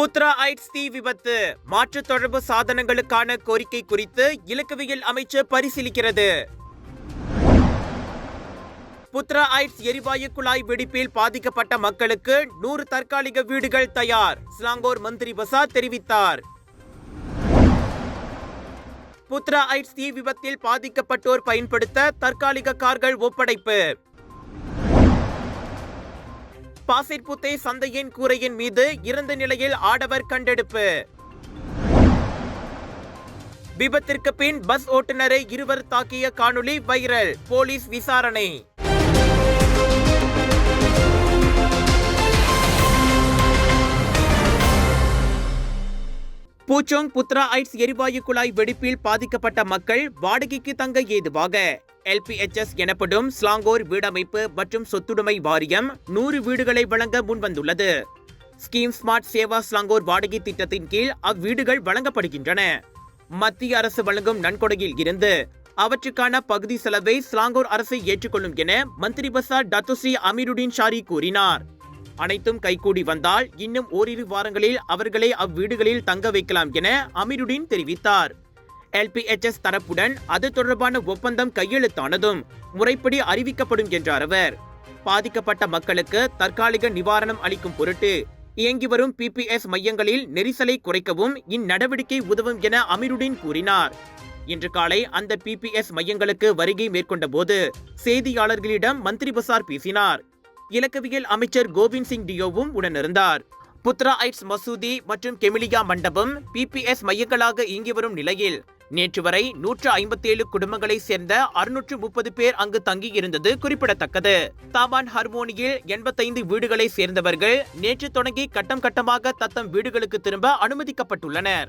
Putra heights தீ விபத்து. மாற்று தொடர்பு சாதனங்களுக்கான கோரிக்கை குறித்து இலக்கவியல் அமைச்சு பரிசீலிக்கிறது. புத்ரா ஐட்ஸ் எரிவாயு குழாய் வெடிப்பில் பாதிக்கப்பட்ட மக்களுக்கு நூறு தற்காலிக வீடுகள் தயார் ஸ்லாங்கோர் மந்திரி பசா தெரிவித்தார். புத்ரா ஐட்ஸ் தீ விபத்தில் பாதிக்கப்பட்டோர் பயன்படுத்த தற்காலிக கார்கள் ஒப்படைப்பு. பாசிர்புத்தை சந்தையின் கூரையின் மீது இறந்த நிலையில் ஆடவர் கண்டெடுப்பு. விபத்திற்கு பின் பஸ் ஓட்டுநரை இருவர் தாக்கிய காணொளி வைரல் போலீஸ் விசாரணை. பூச்சோங் புத்ரா ஐட்ஸ் எரிவாயு குழாய் வெடிப்பில் பாதிக்கப்பட்ட மக்கள் வாடகைக்கு தங்க ஏதுவாக. எல்பிஎச்எஸ் எனப்படும் ஸ்லாங்கோர் வீடமைப்பு மற்றும் சொத்துடைமை வாரியம் நூறு வீடுகளை வழங்க முன்வந்துள்ளது. ஸ்கீம் ஸ்மார்ட் சேவா ஸ்லாங்கோர் வாடகை திட்டத்தின் கீழ் அவ்வீடுகள் வழங்கப்படுகின்றன. மத்திய அரசு வழங்கும் நன்கொடையில் இருந்து அவற்றுக்கான பகுதி செலவை ஸ்லாங்கோர் அரசை ஏற்றுக்கொள்ளும் என மந்திரி பசார் டத்துஸ்ரீ அமீருடீன் ஷாரி கூறினார். அனைத்தும் கைகூடி வந்தால் இன்னும் ஓரிரு வாரங்களில் அவர்களை அவ்வீடுகளில் தங்க வைக்கலாம் என அமீருddin தெரிவித்தார். எல்பிஎச்எஸ் தரப்புடன் அது தொடர்பான ஒப்பந்தம் கையெழுத்தானதும் முறைப்படி அறிவிக்கப்படும் என்றார் அவர். பாதிக்கப்பட்ட மக்களுக்கு தற்காலிக நிவாரணம் அளிக்கும் பொருட்டு இயங்கி வரும் பிபிஎஸ் மையங்களில் நெரிசலை குறைக்கவும் இந்நடவடிக்கை உதவும் என அமீருddin கூறினார். இன்று காலை அந்த பிபிஎஸ் மையங்களுக்கு வருகை மேற்கொண்ட போது செய்தியாளர்களிடம் மந்திரி பசார் பேசினார். இலக்கவியல் அமைச்சர் கோவிந்த் சிங் டியோவும் உடனிருந்தார். புத்ரா ஐட்ஸ் மசூதி மற்றும் கெமிலியா மண்டபம் பிபிஎஸ் மையங்களாக இயங்கி வரும் நிலையில் நேற்று வரை நூற்று ஐம்பத்தேழு குடும்பங்களைச் சேர்ந்த அறுநூற்று முப்பது பேர் அங்கு தங்கியிருந்தது குறிப்பிடத்தக்கது. தாமான் ஹர்மோனியில் எண்பத்தைந்து வீடுகளை சேர்ந்தவர்கள் நேற்று தொடங்கி கட்டம் கட்டமாக தத்தம் வீடுகளுக்கு திரும்ப அனுமதிக்கப்பட்டுள்ளனர்.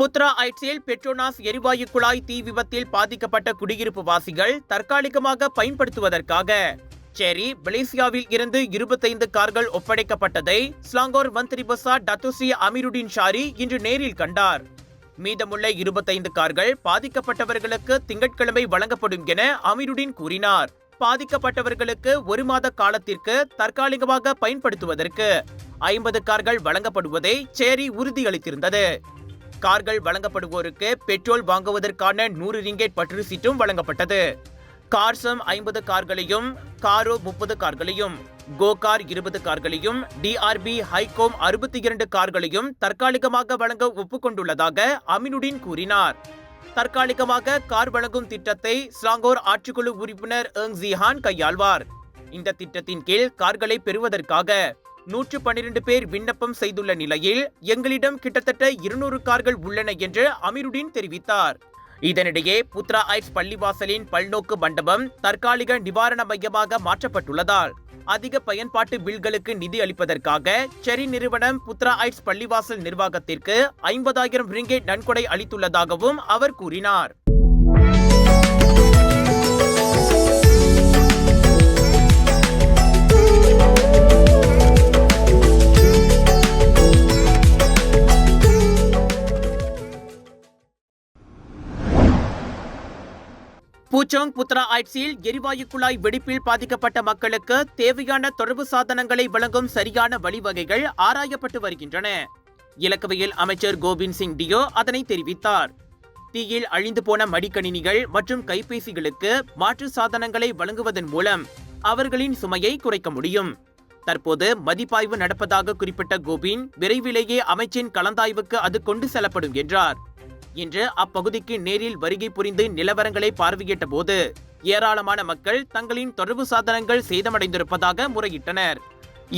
புத்ரா ஐட்ஸில் பெட்ரோனாஸ் எரிவாயு குழாய் தீ விபத்தில் பாதிக்கப்பட்ட குடியிருப்பு வாசிகள் தற்காலிகமாக பயன்படுத்துவதற்காக. செரி மலேசியாவில் இருந்து இருபத்தைந்து கார்கள் ஒப்படைக்கப்பட்டதை ஸ்லாங்கோர் மந்திரி பசா டத்துசி அமிருடின் ஷாரி இன்று நேரில் கண்டார். மீதமுள்ள இருபத்தைந்து கார்கள் பாதிக்கப்பட்டவர்களுக்கு திங்கட்கிழமை வழங்கப்படும் என அமீருddin கூறினார். பாதிக்கப்பட்டவர்களுக்கு ஒரு மாத காலத்திற்கு தற்காலிகமாக பயன்படுத்துவதற்கு ஐம்பது கார்கள் வழங்கப்படுவதை சேரி உறுதியளித்திருந்தது. கார்கள் வழங்கப்படுவோருக்கு பெட்ரோல் வாங்குவதற்கான நூறு ரிங்கெட் பற்று சீட்டும் வழங்கப்பட்டது. கார்சம் ஐம்பது கார்களையும் காரோ முப்பது கார்களையும் கோ கார் இருபது கார்களையும் டிஆர்பி ஹைகோம் அறுபத்தி இரண்டு கார்களையும் தற்காலிகமாக வழங்க ஒப்புக்கொண்டுள்ளதாக அமினுடின் கூறினார். தற்காலிகமாக கார் வழங்கும் திட்டத்தை ஸ்லாங்கோர் ஆட்சிக்குழு உறுப்பினர் எங் ஜிஹான் கையாள்வார். இந்த திட்டத்தின் கீழ் கார்களை பெறுவதற்காக நூற்று பன்னிரண்டு பேர் விண்ணப்பம் செய்துள்ள நிலையில் எங்களிடம் கிட்டத்தட்ட இருநூறு கார்கள் உள்ளன என்று அமீருடீன் தெரிவித்தார். இதனிடையே புத்ரா ஐட்ஸ் பள்ளிவாசலின் பல்நோக்கு மண்டபம் தற்காலிக நிவாரண மையமாக மாற்றப்பட்டுள்ளதால் அதிக பயன்பாட்டு பில்களுக்கு நிதி அளிப்பதற்காக செரி நிறுவனம் புத்ரா ஐட்ஸ் பள்ளிவாசல் நிர்வாகத்திற்கு ஐம்பதாயிரம் ரிங்கே நன்கொடை அளித்துள்ளதாகவும் அவர் கூறினார். பூச்சோங் புத்ரா ஐட்ஸில் எரிவாயு குழாய் வெடிப்பில் பாதிக்கப்பட்ட மக்களுக்கு தேவையான தொடர்பு சாதனங்களை வழங்கும் சரியான வழிவகைகள் ஆராயப்பட்டு வருகின்றன. இலக்கவையில் அமைச்சர் கோவிந்த் சிங் டியோ அதனை தெரிவித்தார். தீயில் அழிந்து போன மடிக்கணினிகள் மற்றும் கைபேசிகளுக்கு மாற்று சாதனங்களை வழங்குவதன் மூலம் அவர்களின் சுமையை குறைக்க முடியும். தற்போது மதிப்பாய்வு நடப்பதாக குறிப்பிட்ட கோபின் விரைவிலேயே அமைச்சின் கலந்தாய்வுக்கு அது கொண்டு செல்லப்படும் என்றார். இன்று அப்பகுதிக்கு நேரில் வருகை புரிந்து நிலவரங்களை பார்வையிட்ட போது ஏராளமான மக்கள் தங்களின் தொடர்பு சாதனங்கள் சேதமடைந்திருப்பதாக முறையிட்டனர்.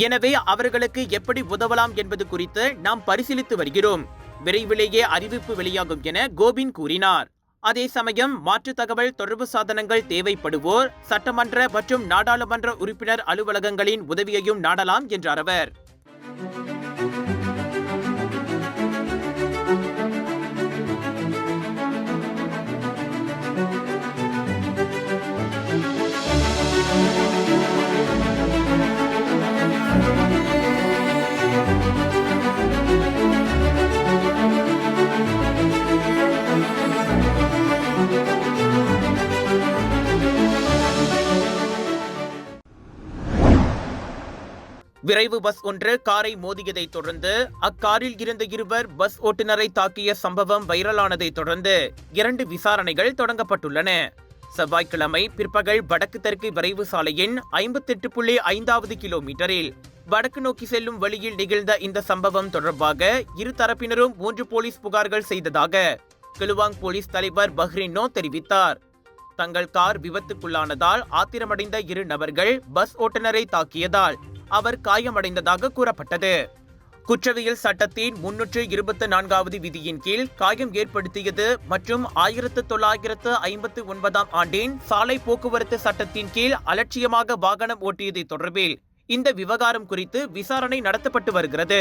எனவே அவர்களுக்கு எப்படி உதவலாம் என்பது குறித்து நாம் பரிசீலித்து வருகிறோம். விரைவிலேயே அறிவிப்பு வெளியாகும் என கோபின் கூறினார். அதே சமயம் மாற்று தகவல் தொடர்பு சாதனங்கள் தேவைப்படுவோர் சட்டமன்ற மற்றும் நாடாளுமன்ற உறுப்பினர் அலுவலகங்களின் உதவியையும் நாடலாம் என்றார் அவர். விரைவு பஸ் ஒன்று காரை மோதியதைத் தொடர்ந்து அக்காரில் இருந்த இருவர் பஸ் ஓட்டுநரை தாக்கிய சம்பவம் வைரலானதை தொடர்ந்து இரண்டு விசாரணைகள் தொடங்கப்பட்டுள்ளன. செவ்வாய்க்கிழமை பிற்பகல் வடக்கு தெற்கு விரைவு சாலையின் ஐம்பத்தெட்டு புள்ளி ஐந்தாவது கிலோமீட்டரில் வடக்கு நோக்கி செல்லும் வழியில் நிகழ்ந்த இந்த சம்பவம் தொடர்பாக இரு தரப்பினரும் மூன்று போலீஸ் புகார்கள் செய்ததாக கிலுவாங் போலீஸ் தலைவர் பஹ்ரினோ தெரிவித்தார். தங்கள் கார் விபத்துக்குள்ளானதால் ஆத்திரமடைந்த இரு நபர்கள் பஸ் ஓட்டுநரை தாக்கியதால் அவர் காயமடைந்ததாக கூறப்பட்டது. குற்றவியல் சட்டத்தின் முன்னூற்று இருபத்தி நான்காவது விதியின் கீழ் காயம் ஏற்படுத்தியது மற்றும் ஆயிரத்து தொள்ளாயிரத்து ஐம்பத்து ஒன்பதாம் ஆண்டின் சாலை போக்குவரத்து சட்டத்தின் கீழ் அலட்சியமாக வாகனம் ஓட்டியது தொடர்பில் இந்த விவகாரம் குறித்து விசாரணை நடத்தப்பட்டு வருகிறது.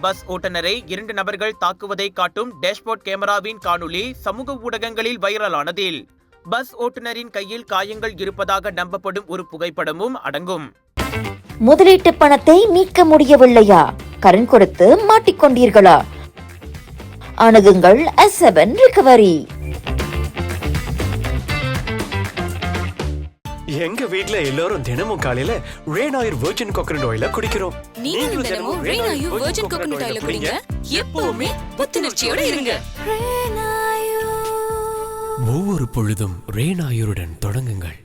பஸ் ஓட்டுநரை இரண்டு நபர்கள் தாக்குவதை காட்டும் டேஷ்போர்ட் கேமராவின் காணொளி சமூக ஊடகங்களில் வைரலானதில். பஸ் ஓட்டுநரின் கையில் காயங்கள் இருப்பதாக நம்பப்படும் ஒரு புகைப்படமும் அடங்கும். முதலீட்டு பணத்தை மீட்க முடியவில்லையா? கடன் கொடுத்து மாட்டிக்கொண்டீர்களா? அணுகுங்கள் எஸ் செவன் ரிகவரி எங்க வீட்ல எல்லாரும் தினமும் காலையில ரேன் ஆயில் வெர்ஜின் கோகனட் ஆயில குடிக்கிறோம். நீங்களும் தினமும் ரெய்னாயு வெர்ஜின் கோகனட் ஆயில குடிங்க. எப்பவுமே புத்துணர்ச்சியோட இருங்க. ஒவ்வொரு பொழுதும் ரேனாயுருடன் தொடங்குங்கள்.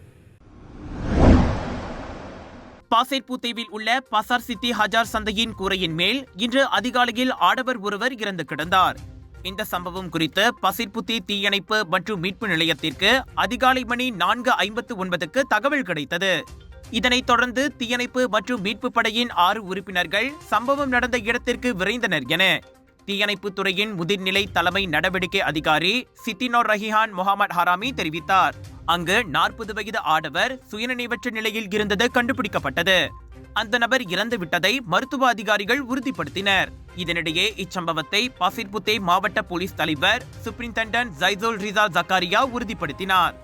பாசைட்பூ தீவில் உள்ள பசார் சித்தி ஹஜார் சந்தையின் கூரையின் மேல் இன்று அதிகாலையில் ஆடவர் ஒருவர் இறந்து கிடந்தார். இந்த சம்பவம் குறித்து பசிர்புத்தி தீயணைப்பு மற்றும் மீட்பு நிலையத்திற்கு அதிகாலை மணி நான்கு ஐம்பத்து ஒன்பதுக்கு தகவல் கிடைத்தது. இதனைத் தொடர்ந்து தீயணைப்பு மற்றும் மீட்பு படையின் ஆறு உறுப்பினர்கள் சம்பவம் நடந்த இடத்திற்கு விரைந்தனர் என தீயணைப்புத் துறையின் முதிர்நிலை தலைமை நடவடிக்கை அதிகாரி சித்தினோர் ரஹிஹான் முகமது ஹராமி தெரிவித்தார். அங்கு நாற்பது வயது ஆடவர் சுயநினைவற்ற நிலையில் இருந்தது கண்டுபிடிக்கப்பட்டது. அந்த நபர் இறந்து விட்டதை மருத்துவ அதிகாரிகள் உறுதிப்படுத்தினர். இதனிடையே இச்சம்பவத்தை பாசிர்புத்தே மாவட்ட போலீஸ் தலைவர் சூப்பரிண்டென்டன்ட் ஜைசோல் ரிசா ஜக்காரியா உறுதிப்படுத்தினார்.